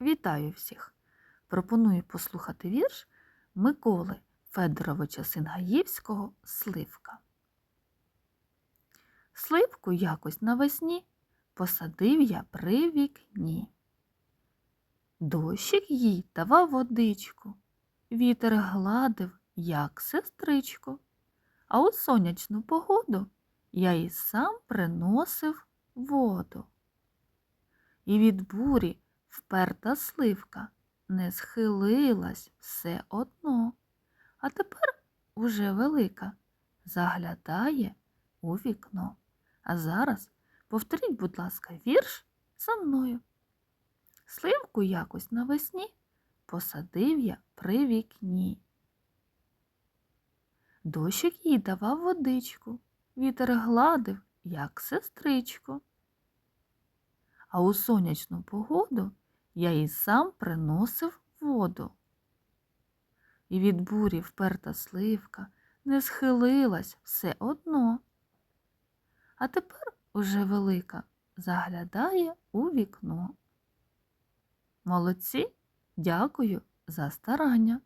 Вітаю всіх! Пропоную послухати вірш Миколи Федоровича Сингаївського Сливка. Сливку якось навесні посадив я при вікні. Дощик їй давав водичку, вітер гладив, як сестричку, а у сонячну погоду я й сам приносив воду. І від бурі вперта сливка не схилилась все одно, а тепер уже велика заглядає у вікно. А зараз повторіть, будь ласка, вірш за мною. Сливку якось навесні посадив я при вікні. Дощик їй давав водичку, вітер гладив, як сестричку. А у сонячну погоду я і сам приносив воду. І від бурі вперта сливка не схилилась все одно. А тепер уже велика заглядає у вікно. Молодці, дякую за старання.